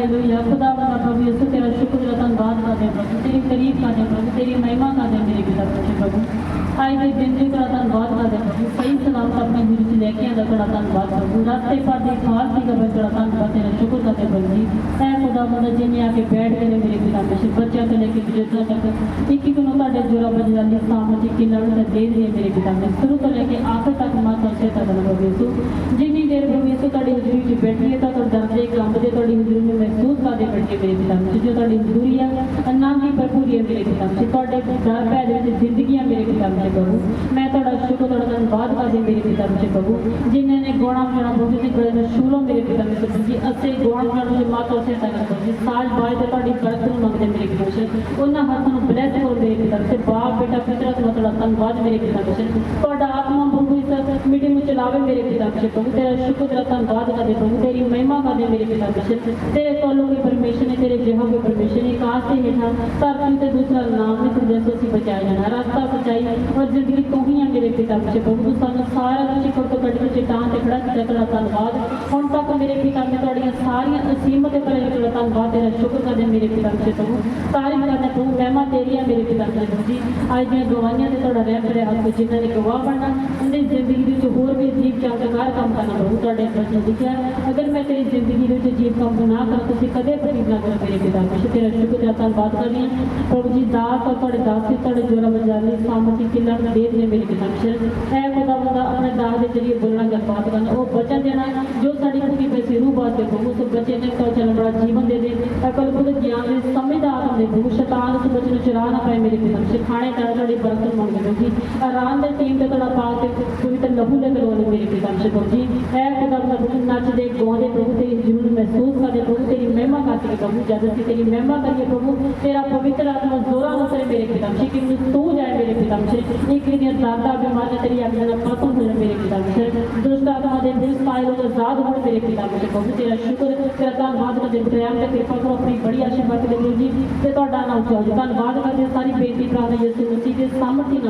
ہللویا خدا بنا پرو یسو تیرا شکر و تنباد کا دیں پرو تیری قریب کا دیں پرو تیری مہمہ کا دیں میرے بیدہ پرو پرو آئی دے دن دن کرا تنباد کا دیں پرو صحیح سلام کا اپنے دن سے لے کے اندر کرا تنباد پرو راستے پر دیں خواہد کی گبر کرا تنباد تیرا شکر کا دیں پرو جی اے خدا بنا جنیا کے بیٹھ کے لے میری بیدہ پرو بچہ کے لے کے بجے تک کی دے میرے کتابیں شکر کر کے میری جنہیں گونا پڑھنا شروع میں ਤੁਹਾਨੂੰ ਬਾਜ ਮੇਰੇ ਖਿਲਾਫ ਤੁਹਾਡਾ ਆਤਮਾ ਪ੍ਰਭੂ ਇਸ ਮੀਟਿੰਗ ਵਿੱਚ ਲਾਵੇ ਮੇਰੇ ਖਿਲਾਫ ਪ੍ਰਭੂ ਤੇਰਾ ਸ਼ੁਕਰ ਤੇਰਾ ਧੰਨਵਾਦ ਕਰਦੇ ਪ੍ਰਭੂ ਤੇਰੀ ਮਹਿਮਾ ਦੇ ਮੇਰੇ ਖਿਲਾਫ ਤੇਰੇ ਕੋਲੋਂ ਕੋਈ ਪਰਮੇਸ਼ਰ ਨੇ ਤੇਰੇ ਜਿਹੋ ਕੋਈ ਪਰਮੇਸ਼ਰ ਨੇ ਕਾਸ ਤੇ ਹੇਠਾਂ ਧਰਤੀ ਤੇ ਦੂਸਰਾ ਨਾਮ ਨੇ ਤੂੰ ਜੈਸੇ ਅਸੀਂ ਬਚਾਇਆ ਜਾਣਾ ਰਸਤਾ ਸਚਾਈ ਔਰ ਜ਼ਿੰਦਗੀ ਤੋਂ ਹੀ ਆ ਮੇਰੇ ਪਿਤਾ ਪਿਛੇ ਬਹੁਤ ਤੂੰ سارا کچھ کٹوچان سے کھڑا چاہتا ہوں تک میرے پتا ساری شکر کریں میرے پیتا ساری اہم پتا جی آج دن گوائیاں رہنے گواہ بننا ان کی زندگی ہوجیب جنگ کام کرنا رہو تم دیکھا اگر میں زندگی عجیب کام نہ کروں تو کدے بھی کرنا میرے پیلاش تیرا شکر کیا تنوع کرنی ہوں پرو جی دس اور تر تورا بنانے سامتی کن دے رہے ہیں میرے پیلش ਦਰਬਾਰ ਦੇ ਜਰੀ ਬੋਲਣਾ ਗੱਲਬਾਤ ਕਰਨ ਉਹ ਬਚਨ ਜਿਹੜਾ ਜੋ ਸਾਡੀ ਖੁਸ਼ੀ ਤੇ ਸਿਰੂ ਬਾਤ ਬਾਤੇ ਬਹੁਤ ਸੋ ਬਚੇ ਨੇ ਕੋ ਚੱਲਣ ਵਾਲਾ ਜੀਵਨ ਦੇ ਦੇ ਤਾਂ ਬੁੱਧ ਗਿਆਨ ਦੇ ਸਮਝਦਾਰ ਹੁੰਦੇ ਬਹੁਤ ਸ਼ਤਾਨ ਉਸ ਬਚਨ ਨੂੰ ਚਰਾ ਨਾ ਪਏ ਮੇਰੇ ਕਿਦਮ ਸਿਖਾਣੇ ਕਰ ਤੁਹਾਡੀ ਬਰਕਤ ਮੰਗ ਲਓ ਜੀ ਆਰਾਮ ਦੇ ਟੀਮ ਤੇ ਤੁਹਾਡਾ ਪਾਲ ਤੇ ਕੋਈ ਤਾਂ ਲਹੂ ਲੈ ਕਰੋ ਮੇਰੇ ਕਿਦਮ ਸਿਖੋ ਜੀ ਹੈ ਕਿਦਮ ਸਭ ਨੱਚਦੇ ਗੋਦੇ ਪ੍ਰਭੂ ਤੇ ਜੀਵਨ ਮਹਿਸੂਸ ਸਾਡੇ شکر کری آشر بےتی سامنے